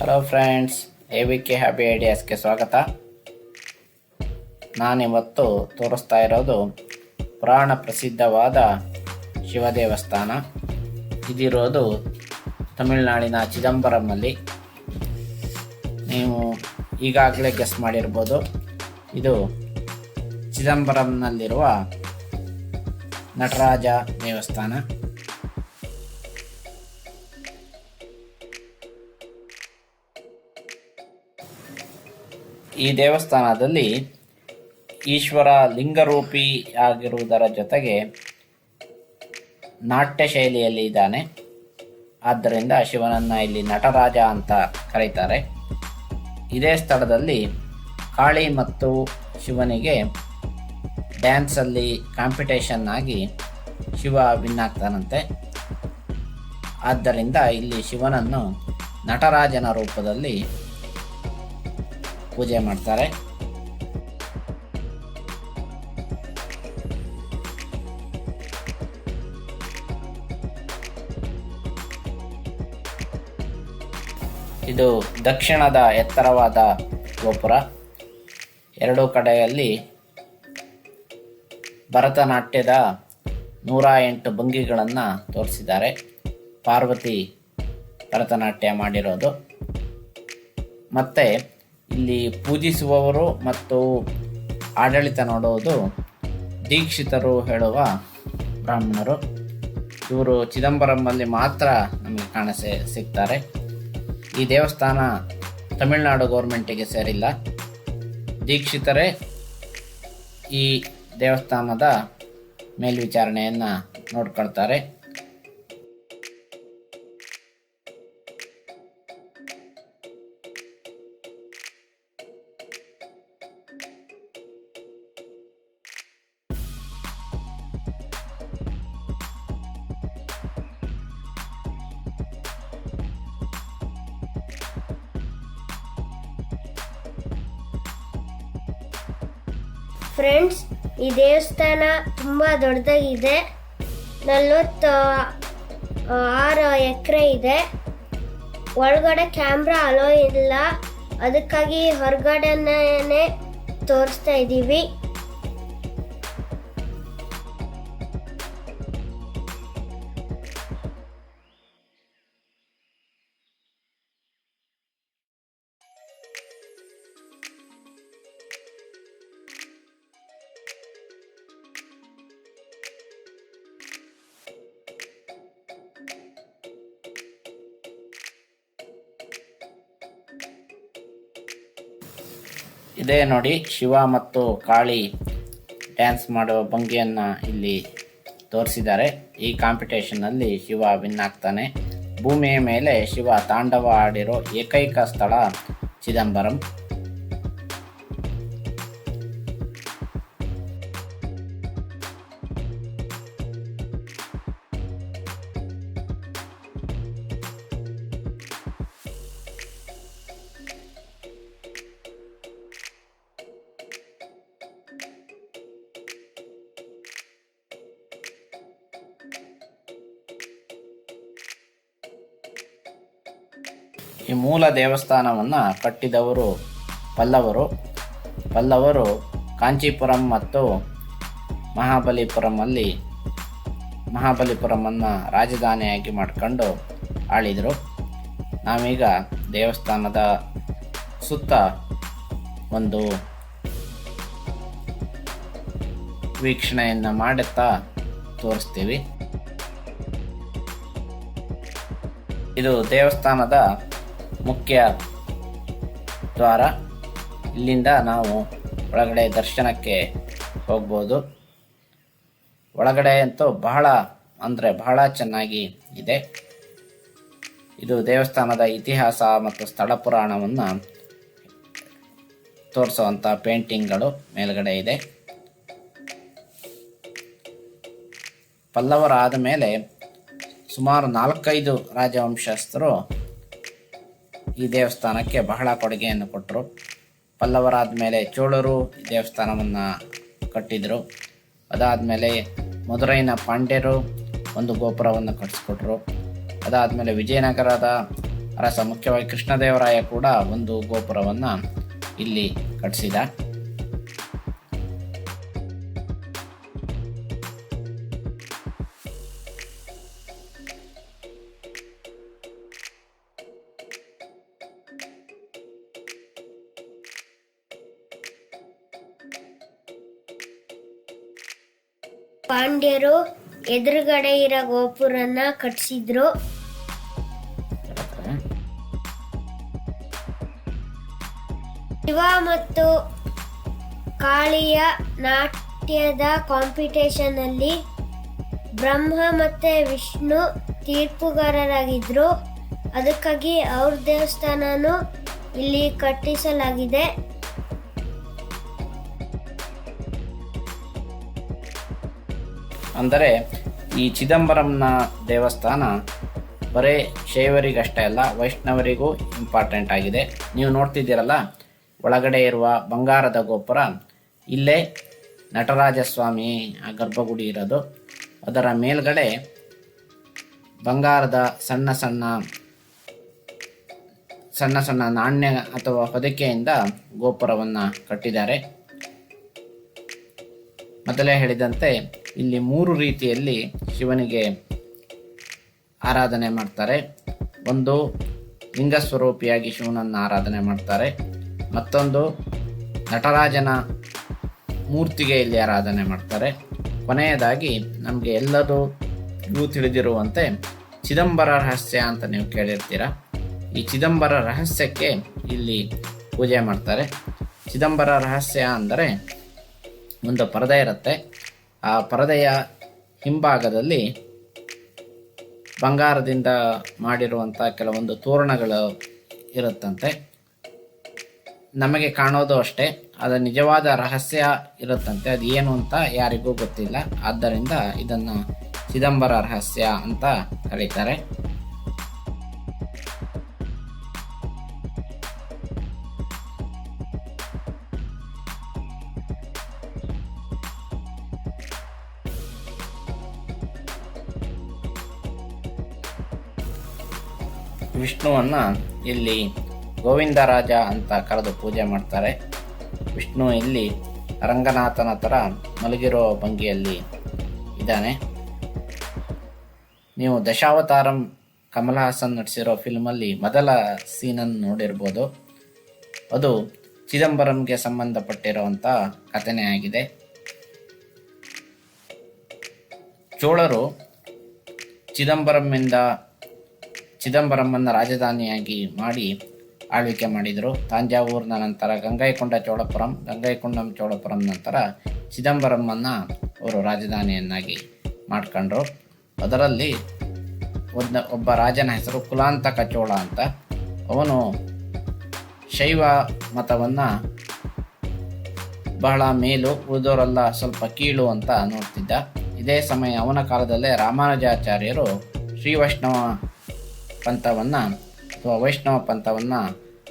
Hello friends A V K happy ಐಡಿಯಾಸ್ಗೆ ಸ್ವಾಗತ. ನಾನಿವತ್ತು ತೋರಿಸ್ತಾ ಇರೋದು ಪುರಾಣ ಪ್ರಸಿದ್ಧವಾದ ಶಿವ ದೇವಸ್ಥಾನ. ಇದಿರೋದು ತಮಿಳುನಾಡಿನ ಚಿದಂಬರಮಲ್ಲಿ ನೀವು ಈಗಾಗಲೇ ಗೆಸ್ ಮಾಡಿರ್ಬೋದು. ಇದು ಚಿದಂಬರಂನಲ್ಲಿರುವ ನಟರಾಜ ದೇವಸ್ಥಾನ. ಈ ದೇವಸ್ಥಾನದಲ್ಲಿ ಈಶ್ವರ ಲಿಂಗರೂಪಿ ಆಗಿರುವುದರ ಜೊತೆಗೆ ನಾಟ್ಯ ಶೈಲಿಯಲ್ಲಿ ಇದ್ದಾನೆ. ಆದ್ದರಿಂದ ಶಿವನನ್ನ ಇಲ್ಲಿ ನಟರಾಜ ಅಂತ ಕರೀತಾರೆ. ಇದೇ ಸ್ಥಳದಲ್ಲಿ ಕಾಳಿ ಮತ್ತು ಶಿವನಿಗೆ ಡ್ಯಾನ್ಸಲ್ಲಿ ಕಾಂಪಿಟೇಷನ್ ಆಗಿ ಶಿವ ವಿನ್ ಆಗ್ತಾನಂತೆ. ಆದ್ದರಿಂದ ಇಲ್ಲಿ ಶಿವನನ್ನು ನಟರಾಜನ ರೂಪದಲ್ಲಿ ಪೂಜೆ ಮಾಡ್ತಾರೆ. ಇದು ದಕ್ಷಿಣದ ಎತ್ತರವಾದ ಗೋಪುರ. ಎರಡೂ ಕಡೆಯಲ್ಲಿ ಭರತನಾಟ್ಯದ ನೂರ ಎಂಟು ಭಂಗಿಗಳನ್ನು ತೋರಿಸಿದ್ದಾರೆ. ಪಾರ್ವತಿ ಭರತನಾಟ್ಯ ಮಾಡಿರೋದು. ಮತ್ತು ಇಲ್ಲಿ ಪೂಜಿಸುವವರು ಮತ್ತು ಆಡಳಿತ ನೋಡುವುದು ದೀಕ್ಷಿತರು ಹೇಳುವ ಬ್ರಾಹ್ಮಣರು. ಇವರು ಚಿದಂಬರಂಬಲ್ಲಿ ಮಾತ್ರ ನಮಗೆ ಕಾಣ ಸಿಗ್ತಾರೆ. ಈ ದೇವಸ್ಥಾನ ತಮಿಳುನಾಡು ಗೌರ್ಮೆಂಟಿಗೆ ಸೇರಿಲ್ಲ. ದೀಕ್ಷಿತರೇ ಈ ದೇವಸ್ಥಾನದ ಮೇಲ್ವಿಚಾರಣೆಯನ್ನು ನೋಡ್ಕೊಳ್ತಾರೆ. ಫ್ರೆಂಡ್ಸ್, ಈ ದೇವಸ್ಥಾನ ತುಂಬ ದೊಡ್ಡದಾಗಿದೆ. ನಲ್ವತ್ತು ಆರು ಎಕರೆ ಇದೆ. ಒಳಗಡೆ ಕ್ಯಾಮ್ರಾ ಅಲೋ ಇಲ್ಲ. ಅದಕ್ಕಾಗಿ ಹೊರಗಡೆನೇ ತೋರಿಸ್ತಾ ಇದ್ದೀವಿ ಇದೇ ನೋಡಿ. ಶಿವ ಮತ್ತು ಕಾಳಿ ಡ್ಯಾನ್ಸ್ ಮಾಡುವ ಭಂಗಿಯನ್ನು ಇಲ್ಲಿ ತೋರಿಸಿದ್ದಾರೆ. ಈ ಕಾಂಪಿಟೇಷನ್ನಲ್ಲಿ ಶಿವ ವಿನ್ ಆಗ್ತಾನೆ. ಭೂಮಿಯ ಮೇಲೆ ಶಿವ ತಾಂಡವ ಆಡಿರೋ ಏಕೈಕ ಸ್ಥಳ ಚಿದಂಬರಂ. ಈ ಮೂಲ ದೇವಸ್ಥಾನವನ್ನು ಕಟ್ಟಿದವರು ಪಲ್ಲವರು. ಪಲ್ಲವರು ಕಾಂಚೀಪುರಂ ಮತ್ತು ಮಹಾಬಲಿಪುರಮಲ್ಲಿ ಮಹಾಬಲಿಪುರಮನ್ನು ರಾಜಧಾನಿಯಾಗಿ ಮಾಡಿಕೊಂಡು ಆಳಿದರು. ನಾವೀಗ ದೇವಸ್ಥಾನದ ಸುತ್ತ ಒಂದು ವೀಕ್ಷಣೆಯನ್ನು ಮಾಡುತ್ತಾ ತೋರಿಸ್ತೀವಿ. ಇದು ದೇವಸ್ಥಾನದ ಮುಖ್ಯ ದ್ವಾರ. ಇಲ್ಲಿಂದ ನಾವು ಒಳಗಡೆ ದರ್ಶನಕ್ಕೆ ಹೋಗ್ಬೋದು. ಒಳಗಡೆ ಅಂತೂ ಬಹಳ ಅಂದರೆ ಬಹಳ ಚೆನ್ನಾಗಿ ಇದೆ. ಇದು ದೇವಸ್ಥಾನದ ಇತಿಹಾಸ ಮತ್ತು ಸ್ಥಳ ಪುರಾಣವನ್ನು ತೋರಿಸುವಂಥ ಪೇಂಟಿಂಗ್ಗಳು ಮೇಲ್ಗಡೆ ಇದೆ. ಪಲ್ಲವರಾದ ಮೇಲೆ ಸುಮಾರು ನಾಲ್ಕೈದು ರಾಜವಂಶಸ್ಥರು ಈ ದೇವಸ್ಥಾನಕ್ಕೆ ಬಹಳ ಕೊಡುಗೆಯನ್ನು ಕೊಟ್ಟರು ಪಲ್ಲವರಾದ ಮೇಲೆ ಚೋಳರು ದೇವಸ್ಥಾನವನ್ನು ಕಟ್ಟಿದರು. ಅದಾದಮೇಲೆ ಮಧುರೈನ ಪಾಂಡ್ಯರು ಒಂದು ಗೋಪುರವನ್ನು ಕಟ್ಟಿಸ್ಕೊಟ್ರು ಅದಾದಮೇಲೆ ವಿಜಯನಗರದ ಅರಸ ಮುಖ್ಯವಾಗಿ ಕೃಷ್ಣದೇವರಾಯ ಕೂಡ ಒಂದು ಗೋಪುರವನ್ನು ಇಲ್ಲಿ ಕಟ್ಟಿಸಿದ ಪಾಂಡ್ಯರು ಎದುರುಗಡೆ ಇರೋ ಗೋಪುರನ ಕಟ್ಸಿದ್ರು. ಶಿವ ಮತ್ತು ಕಾಳಿಯ ನಾಟ್ಯದ ಕಾಂಪಿಟೇಷನ್ ಅಲ್ಲಿ ಬ್ರಹ್ಮ ಮತ್ತೆ ವಿಷ್ಣು ತೀರ್ಪುಗಾರರಾಗಿದ್ರು. ಅದಕ್ಕಾಗಿ ಅವ್ರ ದೇವಸ್ಥಾನನು ಇಲ್ಲಿ ಕಟ್ಟಿಸಲಾಗಿದೆ. ಅಂದರೆ ಈ ಚಿದಂಬರಂನ ದೇವಸ್ಥಾನ ಬರೇ ಶೈವರಿಗಷ್ಟೇ ಅಲ್ಲ, ವೈಷ್ಣವರಿಗೂ ಇಂಪಾರ್ಟೆಂಟ್ ಆಗಿದೆ. ನೀವು ನೋಡ್ತಿದ್ದೀರಲ್ಲ, ಒಳಗಡೆ ಇರುವ ಬಂಗಾರದ ಗೋಪುರ, ಇಲ್ಲೇ ನಟರಾಜಸ್ವಾಮಿ ಆ ಗರ್ಭಗುಡಿ ಇರೋದು. ಅದರ ಮೇಲ್ಗಡೆ ಬಂಗಾರದ ಸಣ್ಣ ಸಣ್ಣ ಸಣ್ಣ ಸಣ್ಣ ನಾಣ್ಯ ಅಥವಾ ಹೊದಿಕೆಯಿಂದ ಗೋಪುರವನ್ನು ಕಟ್ಟಿದ್ದಾರೆ. ಮೊದಲೇ ಹೇಳಿದಂತೆ ಇಲ್ಲಿ ಮೂರು ರೀತಿಯಲ್ಲಿ ಶಿವನಿಗೆ ಆರಾಧನೆ ಮಾಡ್ತಾರೆ. ಒಂದು ಲಿಂಗ ಸ್ವರೂಪಿಯಾಗಿ ಶಿವನನ್ನು ಆರಾಧನೆ ಮಾಡ್ತಾರೆ. ಮತ್ತೊಂದು ನಟರಾಜನ ಮೂರ್ತಿಗೆ ಇಲ್ಲಿ ಆರಾಧನೆ ಮಾಡ್ತಾರೆ. ಕೊನೆಯದಾಗಿ ನಮಗೆ ಎಲ್ಲದೂ ತಿಳಿದಿರುವಂತೆ ಚಿದಂಬರ ರಹಸ್ಯ ಅಂತ ನೀವು ಕೇಳಿರ್ತೀರ. ಈ ಚಿದಂಬರ ರಹಸ್ಯಕ್ಕೆ ಇಲ್ಲಿ ಪೂಜೆ ಮಾಡ್ತಾರೆ. ಚಿದಂಬರ ರಹಸ್ಯ ಅಂದರೆ ಒಂದು ಪರದೆ ಇರುತ್ತೆ. ಆ ಪರದೆಯ ಹಿಂಭಾಗದಲ್ಲಿ ಬಂಗಾರದಿಂದ ಮಾಡಿರುವಂಥ ಕೆಲವೊಂದು ತೋರಣಗಳು ಇರುತ್ತಂತೆ. ನಮಗೆ ಕಾಣೋದು ಅಷ್ಟೇ ಅದರ ನಿಜವಾದ ರಹಸ್ಯ ಇರುತ್ತಂತೆ, ಅದು ಏನು ಅಂತ ಯಾರಿಗೂ ಗೊತ್ತಿಲ್ಲ. ಆದ್ದರಿಂದ ಇದನ್ನು ಚಿದಂಬರ ರಹಸ್ಯ ಅಂತ ಕರೀತಾರೆ. ವಿಷ್ಣುವನ್ನ ಇಲ್ಲಿ ಗೋವಿಂದರಾಜ ಅಂತ ಕರೆದು ಪೂಜೆ ಮಾಡ್ತಾರೆ. ವಿಷ್ಣು ಇಲ್ಲಿ ರಂಗನಾಥನ ಥರ ಮಲಗಿರೋ ಭಂಗಿಯಲ್ಲಿ ಇದ್ದಾನೆ. ನೀವು ದಶಾವತಾರಂ ಕಮಲ್ ಹಾಸನ್ ನಟಿಸಿರೋ ಫಿಲ್ಮಲ್ಲಿ ಮೊದಲ ಸೀನನ್ನು ನೋಡಿರ್ಬೋದು. ಅದು ಚಿದಂಬರಂಗೆ ಸಂಬಂಧಪಟ್ಟಿರುವಂಥ ಕಥನೆ ಆಗಿದೆ. ಚೋಳರು ಚಿದಂಬರಂನಿಂದ ಚಿದಂಬರಮ್ಮನ ರಾಜಧಾನಿಯಾಗಿ ಮಾಡಿ ಆಳ್ವಿಕೆ ಮಾಡಿದರು. ತಾಂಜಾವೂರಿನ ನಂತರ ಗಂಗೈಕೊಂಡ ಚೋಳಪುರಂ ಗಂಗೈಕೊಂಡಂ ಚೋಳಪುರಂ ನಂತರ ಚಿದಂಬರಮ್ಮನ್ನ ಅವರು ರಾಜಧಾನಿಯನ್ನಾಗಿ ಮಾಡ್ಕೊಂಡ್ರು. ಅದರಲ್ಲಿ ಒಬ್ಬ ಒಬ್ಬ ರಾಜನ ಹೆಸರು ಕುಲಾಂತಕ ಚೋಳ ಅಂತ. ಅವನು ಶೈವ ಮತವನ್ನು ಬಹಳ ಮೇಲು, ಉಳಿದವರೆಲ್ಲ ಸ್ವಲ್ಪ ಕೀಳು ಅಂತ ನೋಡ್ತಿದ್ದ. ಇದೇ ಸಮಯ ಅವನ ಕಾಲದಲ್ಲೇ ರಾಮಾನುಜಾಚಾರ್ಯರು ಶ್ರೀ ವೈಷ್ಣವ ಪಂಥವನ್ನು, ಅಥವಾ ವೈಷ್ಣವ ಪಂಥವನ್ನು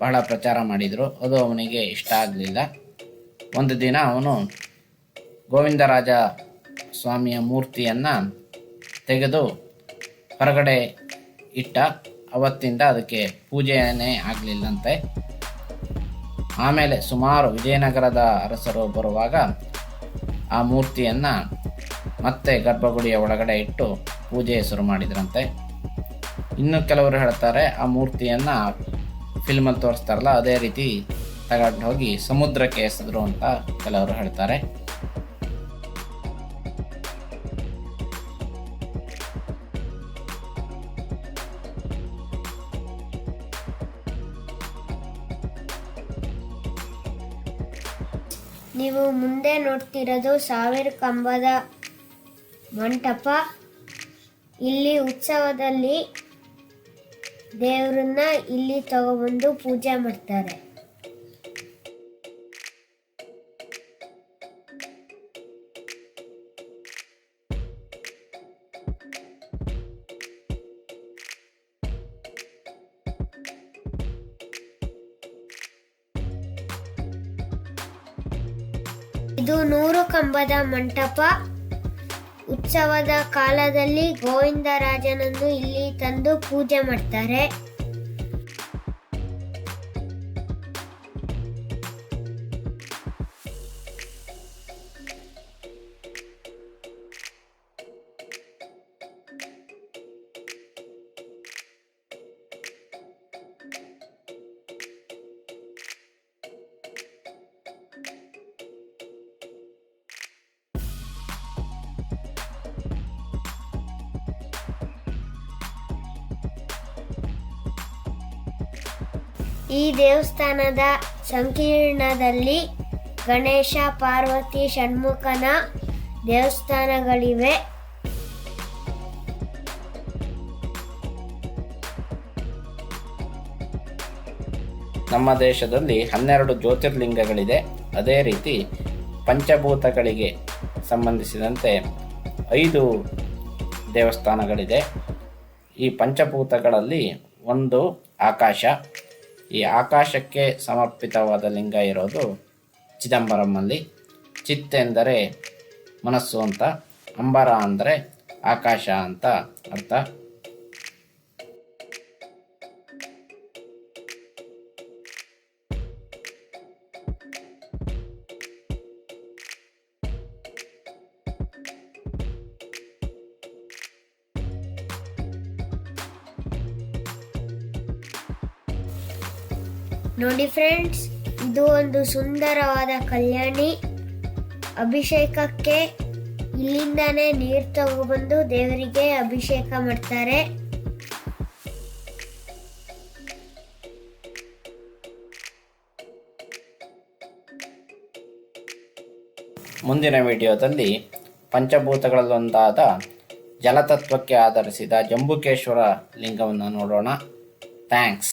ಬಹಳ ಪ್ರಚಾರ ಮಾಡಿದರು. ಅದು ಅವನಿಗೆ ಇಷ್ಟ ಆಗಲಿಲ್ಲ. ಒಂದು ದಿನ ಅವನು ಗೋವಿಂದರಾಜ ಸ್ವಾಮಿಯ ಮೂರ್ತಿಯನ್ನು ತೆಗೆದು ಹೊರಗಡೆ ಇಟ್ಟ. ಅವತ್ತಿಂದ ಅದಕ್ಕೆ ಪೂಜೆಯೇ ಆಗಲಿಲ್ಲಂತೆ. ಆಮೇಲೆ ಸುಮಾರು ವಿಜಯನಗರದ ಅರಸರು ಬರುವಾಗ ಆ ಮೂರ್ತಿಯನ್ನು ಮತ್ತೆ ಗರ್ಭಗುಡಿಯ ಒಳಗಡೆ ಇಟ್ಟು ಪೂಜೆ ಶುರು ಮಾಡಿದ್ರಂತೆ. ಇನ್ನು ಕೆಲವರು ಹೇಳ್ತಾರೆ, ಆ ಮೂರ್ತಿಯನ್ನ ಫಿಲ್ಮಲ್ಲಿ ತೋರಿಸ್ತಾರಲ್ಲ, ಅದೇ ರೀತಿ ತಗೊಂಡು ಹೋಗಿ ಸಮುದ್ರಕ್ಕೆ ಎಸೆದ್ರು ಅಂತ ಕೆಲವರು ಹೇಳ್ತಾರೆ. ನೀವು ಮುಂದೆ ನೋಡ್ತಿರೋದು ಸಾವಿರ ಕಂಬದ ಮಂಟಪ. ಇಲ್ಲಿ ಉತ್ಸವದಲ್ಲಿ ದೇವರನ್ನ ಇಲ್ಲಿ ತಗೊಬಂದು ಪೂಜೆ ಮಾಡ್ತಾರೆ. ಇದು ನೂರು ಕಂಬದ ಮಂಟಪ. ಉತ್ಸವದ ಕಾಲದಲ್ಲಿ ಗೋವಿಂದರಾಜನನ್ನು ಇಲ್ಲಿ ತಂದು ಪೂಜೆ ಮಾಡ್ತಾರೆ. ಈ ದೇವಸ್ಥಾನದ ಸಂಕೀರ್ಣದಲ್ಲಿ ಗಣೇಶ, ಪಾರ್ವತಿ, ಷಣ್ಮುಖನ ದೇವಸ್ಥಾನಗಳಿವೆ. ನಮ್ಮ ದೇಶದಲ್ಲಿ ಹನ್ನೆರಡು ಜ್ಯೋತಿರ್ಲಿಂಗಗಳಿದೆ. ಅದೇ ರೀತಿ ಪಂಚಭೂತಗಳಿಗೆ ಸಂಬಂಧಿಸಿದಂತೆ ಐದು ದೇವಸ್ಥಾನಗಳಿದೆ. ಈ ಪಂಚಭೂತಗಳಲ್ಲಿ ಒಂದು ಆಕಾಶ ಈ ಆಕಾಶಕ್ಕೆ ಸಮರ್ಪಿತವಾದ ಲಿಂಗ ಇರೋದು ಚಿದಂಬರಮಲ್ಲಿ ಚಿತ್ ಎಂದರೆ ಮನಸ್ಸು ಅಂತ, ಅಂಬರ ಅಂದರೆ ಆಕಾಶ ಅಂತ ಅರ್ಥ. ನೋಡಿ ಫ್ರೆಂಡ್ಸ್ ಇದು ಒಂದು ಸುಂದರವಾದ ಕಲ್ಯಾಣಿ. ಅಭಿಷೇಕಕ್ಕೆ ಇಲ್ಲಿಂದಾನೇ ನೀರು ತಗೊಬಂದು ದೇವರಿಗೆ ಅಭಿಷೇಕ ಮಾಡ್ತಾರೆ. ಮುಂದಿನ ವಿಡಿಯೋದಲ್ಲಿ ಪಂಚಭೂತಗಳಲ್ಲೊಂದಾದ ಜಲತತ್ವಕ್ಕೆ ಆಧರಿಸಿದ ಜಂಬುಕೇಶ್ವರ ಲಿಂಗವನ್ನು ನೋಡೋಣ. ಥ್ಯಾಂಕ್ಸ್